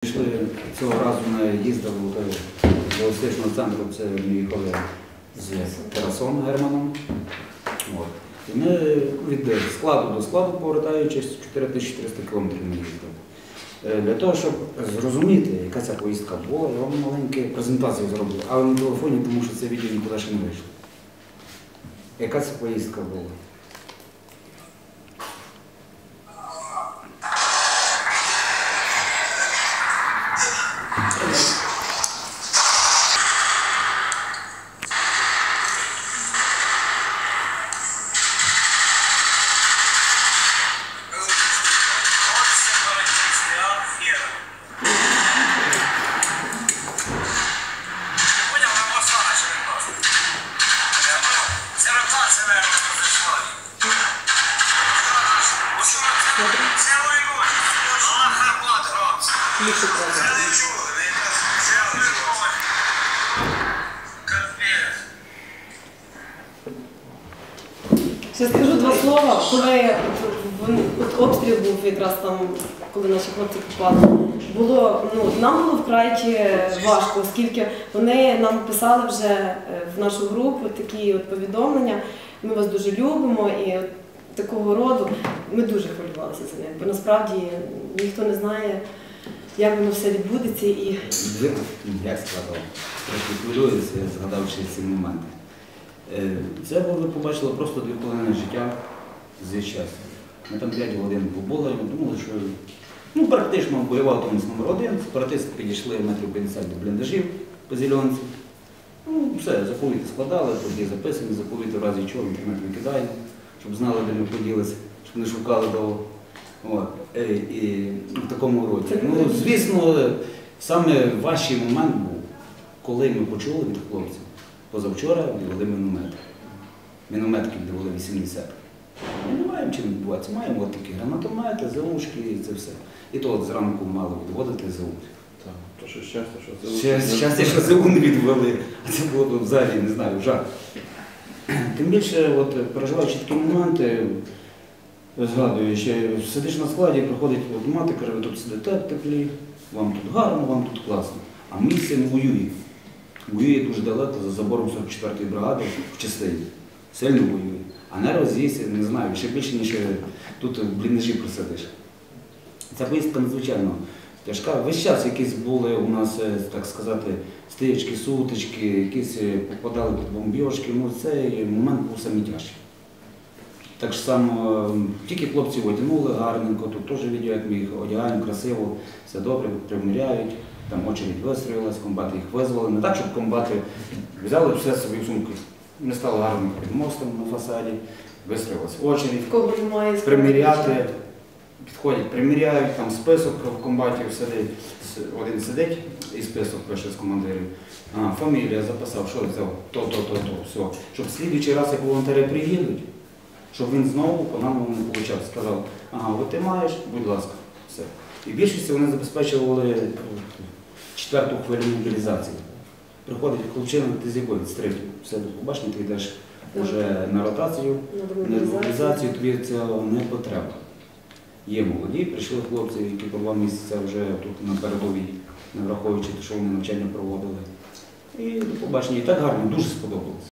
Пішли цього разу ми їздили до логістичного центру, це ми їхали з Тарасом Германом. От. І ми від складу до складу, повертаючись, 4400 кілометрів ми їздили. Е, Для того, щоб зрозуміти, яка ця поїздка була, я вам маленьку презентацію зроблю, але на телефоні, тому що це відео нікуди ще не вийшло. Яка це поїздка була? Капец. Ще скажу два слова, коли от обстріл був якраз там, коли наші хлопці попали. Було ну нам було вкрай важко, оскільки вони нам писали вже е, в нашу групу такі от повідомлення. Ми вас дуже любимо і от такого роду. Ми дуже хвилювалися за них, бо насправді ніхто не знає, як воно все відбудеться і Як сказав, трохи згадавши ці моменти. Е, Це ви побачили просто дві половини життя з часу. Ми там 5 годин побули, думали, що ну, практично бойова автомобіль номер один, сепаратисти підійшли метрів 50 до бліндажів по зеленці. Ну, все, заповіти складали, тоді записані, заповіти в разі чого інтернет викидаємо, щоб знали, де ми поділися, щоб не шукали довго. От. е, І в такому роді. Ну, звісно, саме важчий момент був, коли ми почули від хлопців. Позавчора відвели міномет. Мінометки відвели 80. Ми не маємо чим відбуватися. Маємо от такі гранатомети, заушки і це все. І то от зранку мали відводити ЗУ. Так, то що щастя, що це Ще щастя, що ЗУ не відвели, а це було б взагалі, не знаю, жах. Тим більше, от, переживаючи такі моменти, згадую, ще сидиш на складі, приходить автоматик, каже, ви тут сидите в теплі, вам тут гарно, вам тут класно. А мій син воює. Воює дуже далеко за забором 44-ї бригади в частині. Сильно воює. А нерви з'їсть, не знаю, ще більше, ніж тут в бліндажі просидиш. Ця поїздка надзвичайно тяжка. Весь час якісь були у нас, е, так сказати, стички, сутички, якісь е, попадали під бомбіжки. Ну, цей момент був самий тяжчий. Так само е, тільки хлопці одягнули гарненько, тут теж відео, як ми їх одягаємо красиво, все добре, приміряють. Там очередь вистроїлась, комбати їх визвали. Не так, щоб комбати взяли все собі в сумки. Не стало гарно під мостом на фасаді, вистроїлась очередь приміряти, підходять, приміряють, там список в комбатів сидить, один сидить і список пише з командирів. А, фамілія записав, що взяв, то, то, то, то, все. Щоб в слідуючий раз, як волонтери приїдуть, щоб він знову по нам не получав. Сказав, ага, от ти маєш, будь ласка, все. І більшості вони забезпечували е, четверту хвилю мобілізації. Приходить хлопчина, ти з якої? З. Все, до побачення, ти йдеш вже на ротацію. на мобілізацію тобі цього не потреба. Є молоді, прийшли хлопці, які по два місяці вже тут на передовій, не враховуючи те, що вони навчання проводили. І побачення. І так гарно, дуже сподобалось.